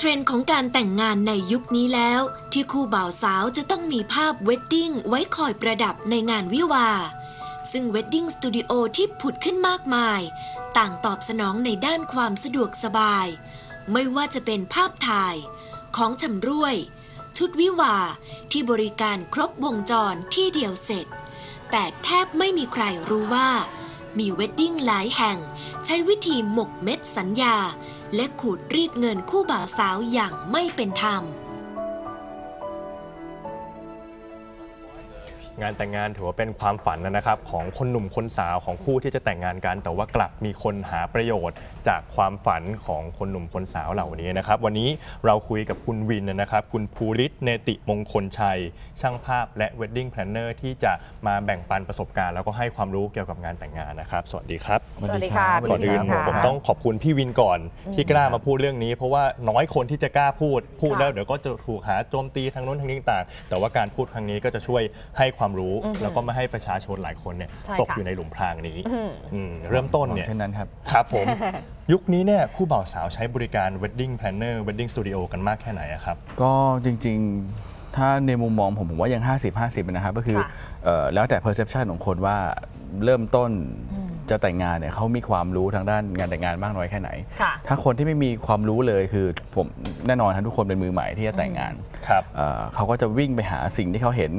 เทรนด์ของการแต่งงานในยุคนี้แล้ว ที่คู่บ่าวสาวจะต้องมีภาพเวดดิ้งไว้คอยประดับในงานวิวา ซึ่งเวดดิ้งสตูดิโอที่ผุดขึ้นมากมาย ต่างตอบสนองในด้านความสะดวกสบาย ไม่ว่าจะเป็นภาพถ่าย ของชำร่วย ชุดวิวาที่บริการครบวงจรที่เดียวเสร็จ แต่แทบไม่มีใครรู้ว่า มีเวดดิ้งหลายแห่ง ใช้วิธีหมกเม็ดสัญญา และขูดรีดเงินคู่บ่าวสาวอย่างไม่เป็นธรรม งานแต่งงานถือว่าเป็นความฝันนะครับของคนหนุ่มคนสาวของคู่ที่จะแต่งงานกัน แต่ว่ากลับมีคนหาประโยชน์จากความฝันของคนหนุ่มคนสาวเหล่านี้นะครับวันนี้เราคุยกับคุณวินนะครับ คุณภูริศเนติมงคลชัย ช่างภาพและ Wedding Planner ที่จะมาแบ่งปันประสบการณ์ แล้วก็ให้ความรู้เกี่ยวกับงานแต่งงานนะครับ สวัสดีครับสวัสดีค่ะก่อนอื่นพี่ผมค่ะต้องขอบคุณพี่วินก่อนที่กล้ามาพูดเรื่องนี้ เพราะว่าน้อยคนที่จะกล้าพูดพูดค่ะแล้วเดี๋ยวก็จะถูกหาโจมตีทางโน้นทางนี้ต่างๆแต่ว่าการพูดครั้งนี้ก็จะช่วยให้ความรู้อือฮึแล้วก็ไม่ให้ประชาชนหลายคนเนี่ยใช่ตกค่ะอยู่ในหลุมพรางนี้อืมอืมเริ่มต้นเนี่ยเช่นนั้นครับครับผมยุคนี้เนี่ยคู่บ่าวสาวใช้บริการ wedding planner wedding studio กันมากแค่ไหนอะครับ ก็จริงๆถ้าในมุมมองผมผมว่ายัง 50 50นะครับก็คือค่ะเอ่อแล้วแต่ perception ของคนว่าเริ่มต้นอืมจะแต่งงานเนี่ยเขามีความรู้ทางด้านงานแต่งงานมากน้อยแค่ไหนค่ะถ้าคนที่ไม่มีความรู้เลยคือผมแน่นอนครับทุกคนเป็นมือใหม่ที่จะแต่งงานครับเอ่อเขาก็จะวิ่งไปหาสิ่งที่เขาเห็น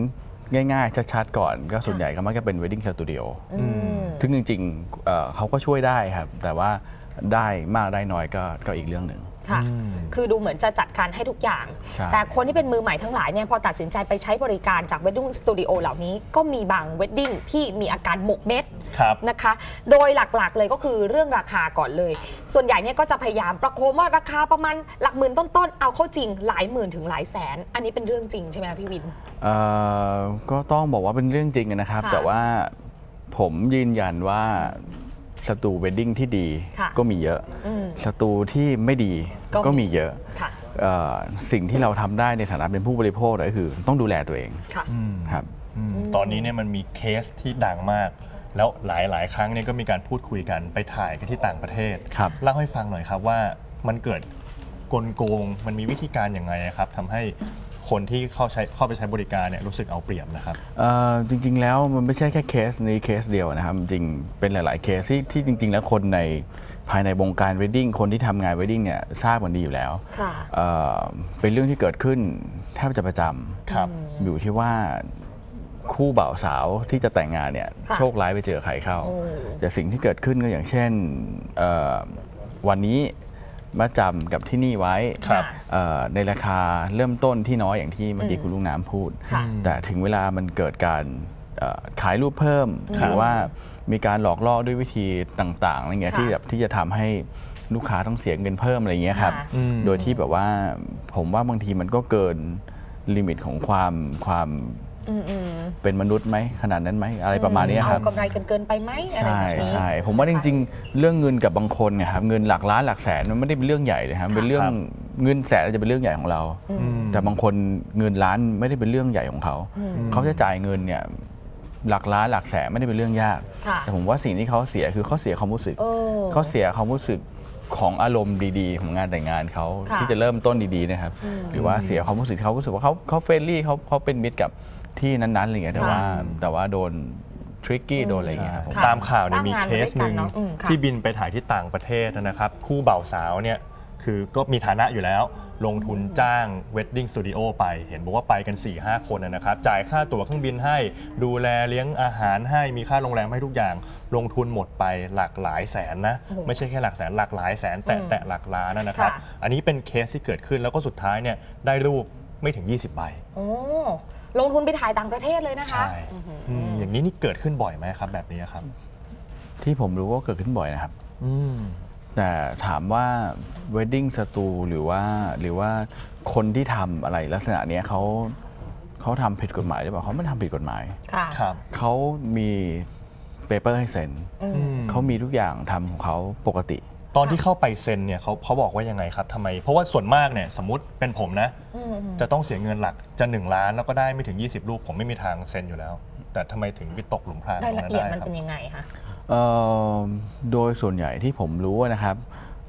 ง่ายๆ ชัดๆ ก่อนก็ส่วนใหญ่ก็มักจะเป็น wedding studio อืมซึ่งจริงๆเอ่อเขาก็ช่วยได้ครับ แต่ว่าได้มากได้น้อยก็ก็อีกเรื่องหนึ่ง ค่ะอืมคือดูเหมือนจะจัดการให้ทุกอย่างใช่แต่คนที่เป็นมือใหม่ทั้งหลายเนี่ยพอตัดสินใจไปใช้บริการจาก Wedding Studio เหล่านี้ก็มีบาง Wedding ที่มีอาการหมกเม็ดครับนะคะ โดยหลักๆเลยก็คือเรื่องราคาก่อนเลย ส่วนใหญ่เนี่ยก็จะพยายามประโคมว่าราคาประมาณหลักหมื่นต้นๆ เอาเข้าจริงหลายหมื่นถึงหลายแสน อันนี้เป็นเรื่องจริงใช่ไหมคะพี่วินเอ่อก็ต้องบอกว่าเป็นเรื่องจริงนะครับค่ะแต่ว่าผมยืนยันว่า สตูเวดดิ้งที่ดีค่ะก็มีเยอะอืมสตูที่ไม่ดีก็มีก็มีเยอะค่ะเอ่อสิ่งที่เราทำได้ในฐานะเป็นผู้บริโภคก็คือต้องดูแลตัวเองค่ะอืมครับอืมตอนนี้เนี่ยมันมีเคสที่ดังมาก แล้วหลาย ๆ ครั้งเนี่ยก็มีการพูดคุยกันไปถ่ายกันที่ต่างประเทศครับเล่าให้ฟังหน่อยครับว่ามันเกิดกลโกงมันมีวิธีการอย่างไงครับทำให้ คนที่เข้าใช้เข้าไปใช้บริการเนี่ยรู้สึกเอาเปรียบนะครับเอ่อจริง ๆ แล้วมันไม่ใช่แค่เคสนี้เคสเดียวนะครับ จริงๆเป็นหลาย ๆ เคสที่ที่จริง ๆ แล้วคนในภายในวงการเวดดิ้งคนที่ทำงานเวดดิ้งเนี่ยทราบกันดีอยู่แล้วค่ะเอ่อเป็นเรื่องที่เกิดขึ้นแทบจะประจำครับอยู่ที่ว่าคู่บ่าวสาวที่จะแต่งงานเนี่ยค่ะโชคร้ายไปเจอใครเข้าโอ้แต่สิ่งที่เกิดขึ้นก็อย่างเช่นเอ่อวันนี้ มาจำกับที่นี่ไว้ครับเอ่อในราคาเริ่มต้นที่น้อยอย่างที่เมื่อกี้อืมคุณลุงน้ำพูดค่ะแต่ถึงเวลามันเกิดการเอ่อขายรูปเพิ่มครับหรือว่ามีการหลอกล่อด้วยวิธีต่างๆอะไรเงี้ยค่ะที่แบบที่จะทำให้ลูกค้าต้องเสียเงินเพิ่มอะไรเงี้ยครับค่ะอืมโดยที่แบบว่าผมว่าบางทีมันก็เกินลิมิตของความความอืมอืม เป็นมนุษย์ไหมขนาดนั้นไหมอะไรประมาณนี้ครับเอากำไรกันเกินไปไหมอะไรใช่แบบนี้ใช่ผมว่าจริง ๆ เรื่องเงินกับบางคนเนี่ยครับเงินหลักล้านหลักแสนมันไม่ได้เป็นเรื่องใหญ่เลยครับเป็นเรื่องครับเงินแสนอาจจะเป็นเรื่องใหญ่ของเราอืมแต่บางคนเงินล้านไม่ได้เป็นเรื่องใหญ่ของเขาอืมเขาจะจ่ายเงินเนี่ยหลักล้านหลักแสนไม่ได้เป็นเรื่องยากค่ะแต่ผมว่าสิ่งที่เขาเสียคือเขาเสียความรู้สึกเออเขาเสียความรู้สึกของอารมณ์ดีๆ ของงานแต่งงานเขาค่ะที่จะเริ่มต้นดีๆนะครับอืมหรือว่าเสียความรู้สึกเขารู้สึกว่าเขาเขาเฟรนลี่เขาเขาเป็นมิตรกับ ที่นั้นๆอะไรเงี้ยแต่ว่าค่ะแต่ว่าโดนทริกกี้โดนอะไรเงี้ยครับผมค่ะตามข่าวเนี่ยสร้างมีงานเคสหนึ่งมาด้วยกันเนอะอืมค่ะที่บินไปถ่ายที่ต่างประเทศนะครับ คู่บ่าวสาวเนี่ยคือก็มีฐานะอยู่แล้ว ลงทุนจ้าง wedding studio ไป เห็นบอกว่าไปกัน 4-5คนนะครับ จ่ายค่าตั๋วเครื่องบินให้ ดูแลเลี้ยงอาหารให้มีค่าโรงแรมให้ทุกอย่าง ลงทุนหมดไปหลากหลายแสนนะ โอ้โหไม่ใช่แค่หลักแสนหลากหลายแสนแต่อืมแต่หลักล้านนะครับ ค่ะ อันนี้เป็นเคสที่เกิดขึ้นแล้วก็สุดท้ายเนี่ยได้รูปไม่ถึง 20 ใบ โอ้ ลงทุนไปถ่ายต่างประเทศเลยนะคะ ใช่อื้อหืออืมอย่างนี้นี่เกิดขึ้นบ่อยไหมครับ แบบนี้ครับ ที่ผมรู้ว่าเกิดขึ้นบ่อยนะครับ อืม แต่ถามว่า wedding สตูหรือว่าหรือว่าคนที่ทำอะไรลักษณะเนี้ยเขาเขาทำผิดกฎหมายหรือเปล่าเขาไม่ทำผิดกฎหมาย ค่ะ ครับ เขามีเปเปอร์ให้เซ็นอืมอืมเขามีทุกอย่างทำของเขาปกติต อนที่เข้าไปเซ็นเนี่ยเขาเขาบอกว่ายังไงครับทำไม เพราะว่าส่วนมากเนี่ยสมมติเป็นผมนะอืมอืมจะต้องเสียเงินหลักจะ 1 ล้านแล้วก็ได้ไม่ถึง 20 รูป ผมไม่มีทางเซ็นอยู่แล้ว แต่ทำไมถึงวิตกหลุมพรางตรายรงละนั้นเอียดได้มันครับเป็นยังไงคะ เอ่อโดยส่วนใหญ่ที่ผมรู้นะครับ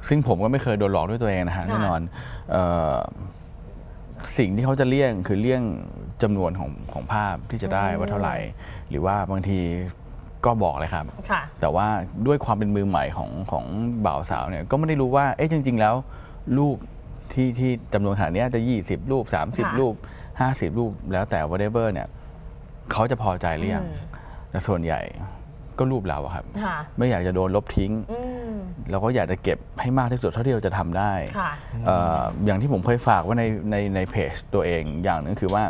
ซึ่งผมก็ไม่เคยโดนหลอกด้วยตัวเองนะฮะค่ะ แน่นอนเอ่อสิ่งที่เขาจะเลี่ยงคือเลี่ยงจำนวนของของภาพที่จะได้ว่าเท่าไหร่ หรือว่าบางที ก็บอกเลยครับค่ะแต่ว่าด้วยความเป็นมือใหม่ของของบ่าวสาวเนี่ยก็ไม่ได้รู้ว่าเอ๊ะจริง ๆ แล้วรูปที่ที่จำนวนขนาดเนี้ยจะ 20 รูปค่ะ30 รูป 50 รูปแล้วแต่ whatever เนี่ยเขาจะพอใจหรือยังอืมแต่ส่วนใหญ่ก็รูปเราอะครับค่ะไม่อยากจะโดนลบทิ้งอืมเราก็อยากจะเก็บให้มากที่สุดเท่าที่เราจะทำได้ค่ะเอ่ออย่างที่ผมเคยฝากไว่าในในในเพจตัวเองอย่างหนึงคือว่า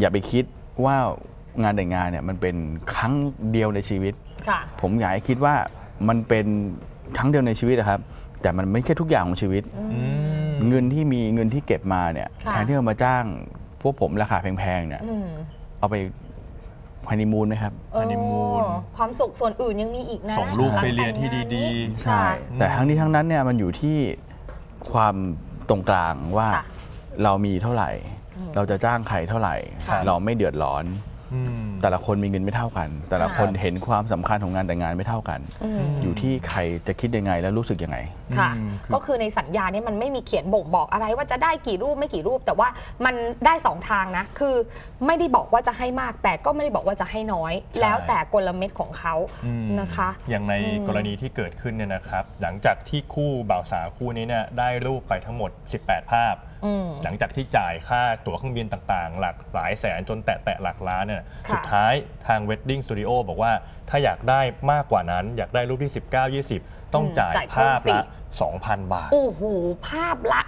อย่าไปคิดว่า งานแต่งงานเนี่ยมันเป็นครั้งเดียวในชีวิตค่ะผมอยากให้คิดว่ามันเป็นครั้งเดียวในชีวิตนะครับ แต่มันไม่ใช่ทุกอย่างของชีวิตอืมเงินที่มีเงินที่เก็บมาเนี่ยค่ะแทนที่จะมาจ้างพวกผมราคาแพงๆเนี่ยอืมเอาไปฮันนีมูนไหมครับฮันนีมูนโอ้ความสุขส่วนอื่นยังมีอีกนะส่งลูกไปเรียนที่ดีใช่ค่ะแต่ทั้งนี้ทั้งนั้นเนี่ยมันอยู่ที่ความตรงกลางว่าค่ะเรามีเท่าไหร่ เราจะจ้างใครเท่าไหร่ค่ะเราไม่เดือดร้อนอืม แต่ละคนมีเงินไม่เท่ากัน แต่ละคนเห็นความสำคัญของงานแต่งงานไม่เท่ากันอืมอยู่ที่ใครจะคิดยังไงและรู้สึกยังไงค่ะอืมคือก็คือในสัญญาเนี่ยมันไม่มีเขียนบ่งบอกอะไรว่าจะได้กี่รูปไม่กี่รูป แต่ว่ามันได้สองทางนะ คือไม่ได้บอกว่าจะให้มาก แต่ก็ไม่ได้บอกว่าจะให้น้อยใช่แล้วแต่กลเม็ดของเขาอืมนะคะ อย่างในอืมกรณีที่เกิดขึ้นเนี่ยนะครับ หลังจากที่คู่บ่าวสาวคู่นี้เนี่ยได้รูปไปทั้งหมด 18 ภาพอืม หลังจากที่จ่ายค่าตั๋วเครื่องบินต่างๆ หลักหลายแสนจนแตะแตะหลักล้านเนี่ยค่ะสุดท้ายทาง Wedding Studio บอกว่าถ้าอยากได้มากกว่านั้น อยากได้รูปที่ 19 20 ต้องจ่ายจ่ายเพิ่มภาพสิละ 2,000 บาท โอ้โห ภาพละ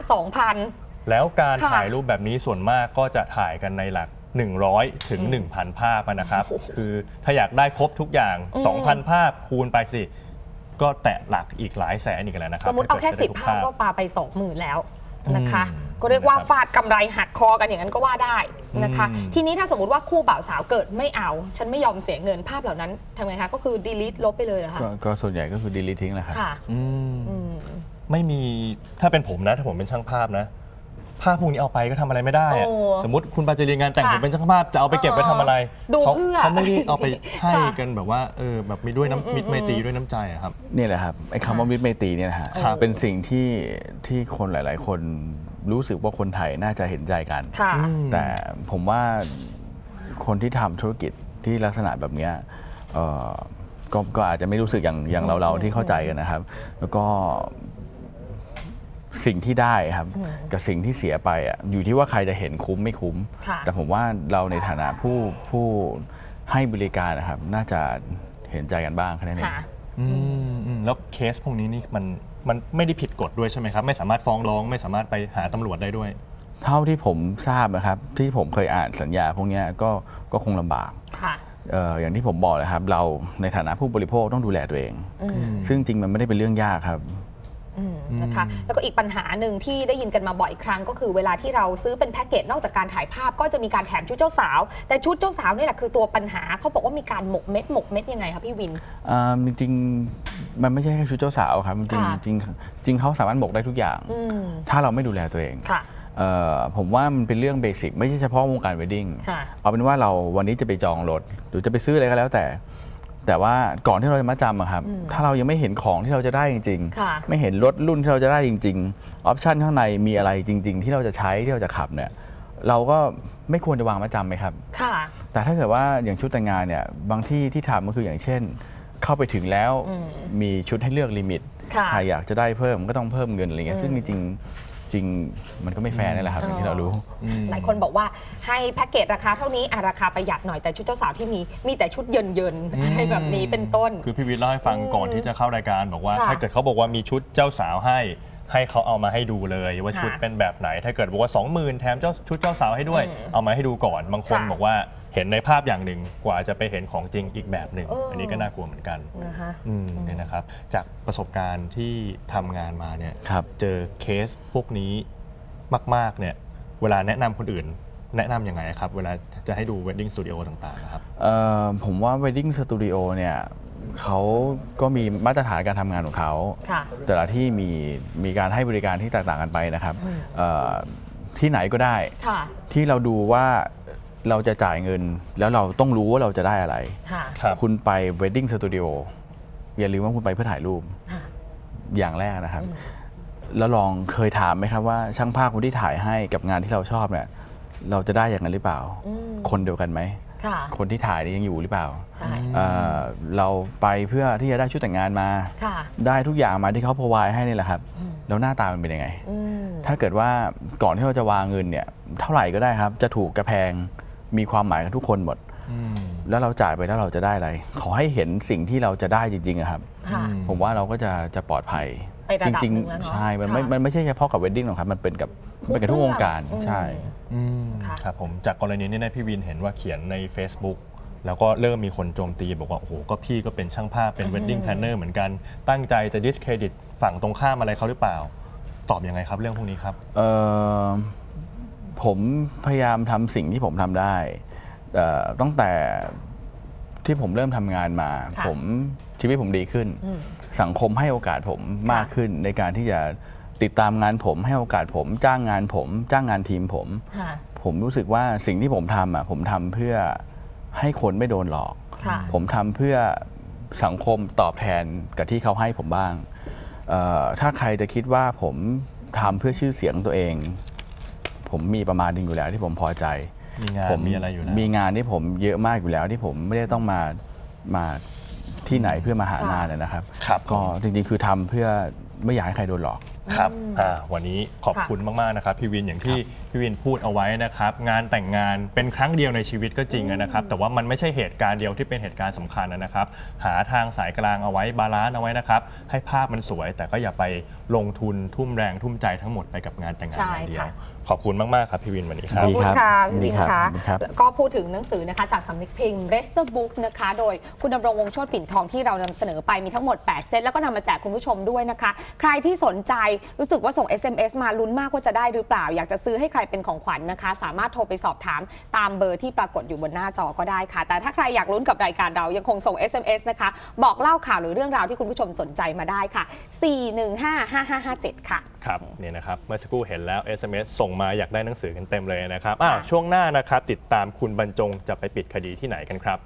2,000 แล้วการค่ะถ่ายรูปแบบนี้ส่วนมากก็จะถ่ายกันในหลัก100 ถึงอืม1,000 ภาพอะนะครับโอ้โหคือถ้าอยากได้ครบทุกอย่างอืม2,000 ภาพคูณไปสิ ก็แตะหลักอีกหลายแสนอีกแล้วนะครับ สมมติเอาแค่ถ้สิกิบดจะภาพได้ทุก็ปาไป 20,000 แล้วนะคะอืม ก็เรียกว่านะครับฟาดกำไรหักคอกันอย่างนั้นก็ว่าได้นะคะอืมทีนี้ถ้าสมมติว่าคู่บ่าวสาวเกิดไม่เอา ฉันไม่ยอมเสียเงินภาพเหล่านั้นทำไงคะก็คือ delete ลบไปเลยเหรอคะก็ก็ส่วนใหญ่ก็คือ delete ทิ้งแหละครับค่ะอืมอืมไม่มีถ้าเป็นผมนะถ้าผมเป็นช่างภาพนะภาพพวกนี้เอาไปก็ทำอะไรไม่ได้อะโอ้สมมติคุณปาจะเรียนงานแต่งค่ะผมเป็นช่างภาพจะเอาไปเก็บไว้ทำอะไรดูเขาเพื่อเขาไม่ได้เอาไปให้ค่ะกันแบบว่าเออแบบมีด้วยอืมน้ำมิตรไมตรีด้วยน้ำใจอะครับเนี่ยแหละครับไอ้คำว่ามิตรไมตรีเนี่ยนะฮะครับเป็นสิ่งที่ที่คนหลาย ๆ คน รู้สึกว่าคนไทยน่าจะเห็นใจกันค่ะอืมแต่ผมว่าคนที่ทำธุรกิจที่ลักษณะแบบเนี้ยเอ่อก็ก็อาจจะไม่รู้สึกอย่างอย่างเราๆที่เข้าใจกันนะครับ แล้วก็สิ่งที่ได้ครับอืมกับสิ่งที่เสียไปอะอยู่ที่ว่าใครจะเห็นคุ้มไม่คุ้มค่ะแต่ผมว่าเราในฐานะผู้ผู้ให้บริการนะครับ น่าจะเห็นใจกันบ้างแค่นั้นเองค่ะอืมอืมแล้วเคสพวกนี้นี่มัน มันไม่ได้ผิดกฎด้วยใช่ไหมครับ ไม่สามารถฟ้องร้อง ไม่สามารถไปหาตำรวจได้ด้วย เท่าที่ผมทราบนะครับ ที่ผมเคยอ่านสัญญาพวกเนี้ยก็ก็คงลำบาก ค่ะ เอ่ออย่างที่ผมบอกเลยครับ เราในฐานะผู้บริโภคต้องดูแลตัวเองอืมซึ่งจริงมันไม่ได้เป็นเรื่องยากครับอืม นะคะแล้วก็อีกปัญหาหนึ่งที่ได้ยินกันมาบ่อยครั้ง ก็คือเวลาที่เราซื้อเป็นแพ็กเกจนอกจากการถ่ายภาพก็จะมีการแถมชุดเจ้าสาว แต่ชุดเจ้าสาวนี่แหละคือตัวปัญหาเขาบอกว่ามีการหมกเม็ดหมกเม็ดยังไงคะพี่วินอ่าจริงๆมันไม่ใช่แค่ชุดเจ้าสาวครับจริงค่ะๆจริงจริงเขาสามารถบอกได้ทุกอย่างอืมถ้าเราไม่ดูแลตัวเองค่ะเอ่อผมว่ามันเป็นเรื่องเบสิกไม่ใช่เฉพาะวงการวดดิ้งค่ะเอาเป็นว่าเราวันนี้จะไปจองรถหรือจะไปซื้ออะไรก็แล้วแต่ แต่ว่าก่อนที่เราจะมาจำอะครับอืมถ้าเรายังไม่เห็นของที่เราจะได้จริงค่ะๆไม่เห็นรถรุ่นที่เราจะได้จริงๆออปชันข้างในมีอะไรจริง ๆ ที่เราจะใช้ที่เราจะขับเนี่ยเราก็ไม่ควรจะวางมาจำไหมครับค่ะแต่ถ้าเกิดว่าอย่างชุดแต่งงานเนี่ยบางที่ที่ทำก็คืออย่างเช่น เข้าไปถึงแล้วอืมมีชุดให้เลือกลิมิตค่ะใครอยากจะได้เพิ่มก็ต้องเพิ่มเงินอะไรเงี้อืยมซึ่งจริงๆ จริงมันก็ไม่แฟร์นี่แหละครับอย่างที่เรารู้อืมหลายคนบอกว่าให้แพ็กเกจราคาเท่านี้อะราคาประหยัดหน่อยแต่ชุดเจ้าสาวที่มีมีแต่ชุดเยินเยินๆอะไรแบบนี้เป็นต้น คือพี่วิทย์เล่าให้ฟังอืมก่อนที่จะเข้ารายการบอกว่าค่ะถ้าเกิดเขาบอกว่ามีชุดเจ้าสาวให้ให้เขาเอามาให้ดูเลยว่าค่ะชุดเป็นแบบไหน ถ้าเกิดบอกว่า 20,000 แถมเจ้าชุดเจ้าสาวให้ด้วยอืมเอามาให้ดูก่อนบางคนค่ะบอกว่า เห็นในภาพอย่างหนึ่งกว่าจะไปเห็นของจริงอีกแบบหนึ่งเอออัอันนี้ก็น่ากลัวเหมือนกันนะคะอืมเนี่ยนะครับจากประสบการณ์ที่ทำงานมาเนี่ยครับเจอเคสพวกนี้มาก ๆเนี่ยเวลาแนะนำคนอื่น แนะนำยังไงครับ เวลาจะให้ดู wedding studio ต่างๆนะครับเอ่อผมว่า Wedding Studio เนี่ยเขาก็มีมาตรฐานการทำงานของเขาค่ะแต่ละที่มีมีการให้บริการที่แตกต่างกันไปนะครับอืมเอ่อที่ไหนก็ได้ค่ะที่เราดูว่า เราจะจ่ายเงินแล้วเราต้องรู้ว่าเราจะได้อะไร ค่ะครับ คุณไป Wedding Studio อย่าลืมว่าคุณไปเพื่อถ่ายรูป ค่ะ อย่างแรกนะครับ อืม แล้วลองเคยถามไหมครับว่าช่างภาพคนที่ถ่ายให้กับงานที่เราชอบเนี่ย เราจะได้อย่างนั้นหรือเปล่า อืมคนเดียวกันไหม ค่ะคนที่ถ่ายนี่ยังอยู่หรือเปล่าใช่เอ่อเราไปเพื่อที่จะได้ชุดแต่งงานมา ค่ะ ได้ทุกอย่างมาที่เขาพรอไวให้นี่แหละครับ อืม แล้วหน้าตามันเป็นยังไง อืม ถ้าเกิดว่าก่อนที่เราจะวางเงินเนี่ย เท่าไหร่ก็ได้ครับ จะถูกกระแพง มีความหมายกับทุกคนหมดอืมแล้วเราจ่ายไปแล้วเราจะได้อะไร ขอให้เห็นสิ่งที่เราจะได้จริงๆอะครับค่ะอืมผมว่าเราก็จะจะปลอดภัยไประดับจริงหนึ่งแล้วเนอะใช่ มันไม่ค่ะมันไม่ใช่เฉพาะกับเวดดิ้งหรอกครับ มันเป็นกับมันเป็นกับทุกวงการอืมใช่อืมค่ะครับผมจากกรณีนี้เนยพี่วินเห็นว่าเขียนใน Facebook แล้วก็เริ่มมีคนโจมตีบอกว่า โอ้โห ก็พี่ก็เป็นช่างภาพเป็น wedding planner เหมือนกันตั้งใจจะ discredit ฝั่งตรงข้ามอะไรเขาหรือเปล่า ตอบยังไงครับเรื่องพวกนี้ครับเอ่อ ผมพยายามทำสิ่งที่ผมทำได้เอ่อตั้งแต่ที่ผมเริ่มทำงานมาค่ะผมชีวิตผมดีขึ้นอืมสังคมให้โอกาสผมค่ะมากขึ้นในการที่จะติดตามงานผมให้โอกาสผม จ้างงานผม จ้างงานทีมผมค่ะผมรู้สึกว่าสิ่งที่ผมทำอะผมทำเพื่อให้คนไม่โดนหลอกค่ะผมทำเพื่อสังคมตอบแทนกับที่เขาให้ผมบ้างเอ่อถ้าใครจะคิดว่าผมทำเพื่อชื่อเสียงตัวเอง ผมมีประมาณหนึงอยู่แล้วที่ผมพอใจ มีงานผมมีอะไรอยู่แล้วมีงานที่ผมเยอะมากอยู่แล้วที่ผมไม่ได้ต้องมามาที่ไหนเพื่อมาหางานนะครับ ครับ ก็จริงๆคือทำเพื่อไม่อยากให้ใครโดนหลอกครับอ่าวันนี้ขอบคุณมากๆนะครับพี่วินอย่างที่พี่วินพูดเอาไว้นะครับ งานแต่งงานเป็นครั้งเดียวในชีวิตก็จริงนะครับ แต่ว่ามันไม่ใช่เหตุการณ์เดียวที่เป็นเหตุการณ์สำคัญนะครับ หาทางสายกลางเอาไว้บาลานซ์เอาไว้นะครับ ให้ภาพมันสวย แต่ก็อย่าไปลงทุนทุ่มแรงทุ่มใจทั้งหมดไปกับงานแต่งงานใช่อย่างเดียวค่ะขอบคุณมาก ๆ ครับ พี่วินวันนี้ครัขบอบคุณค่ะดีพี่ครับวินคะดีครับแล้วก็พูดถึงหนังสือนะคะจากสำนักพิมพ์ r e s t e r Book นะคะ โดยคุณดำรงวงศ์โชติปิ่นทองที่เรานำเสนอไปมีทั้งหมด 8 เซตแล้วก็นำมาแจกคุณผู้ชมด้วยนะคะ ใครที่สนใจรู้สึกว่าส่ง SMS มาลุ้นมากว่าจะได้หรือเปล่า อยากจะซื้อให้ใครเป็นของขวัญนะคะ สามารถโทรไปสอบถามตามเบอร์ที่ปรากฏอยู่บนหน้าจอก็ได้ค่ะ แต่ถ้าใครอยากลุ้นกับรายการเรายังคงส่ง SMS นะคะ บอกเล่าข่าวหรือเรื่องราวที่คุณผู้ชมสนใจมาได้ค่ะ 4155557 ค่ะ ครับเนี่ยนะครับเมื่อสักครู่เห็นแล้ว SMS ส่งมาอยากได้หนังสือกันเต็มเลยนะครับอ้าวช่วงหน้านะครับติดตามคุณบรรจงจะไปปิดคดีที่ไหนกันครับ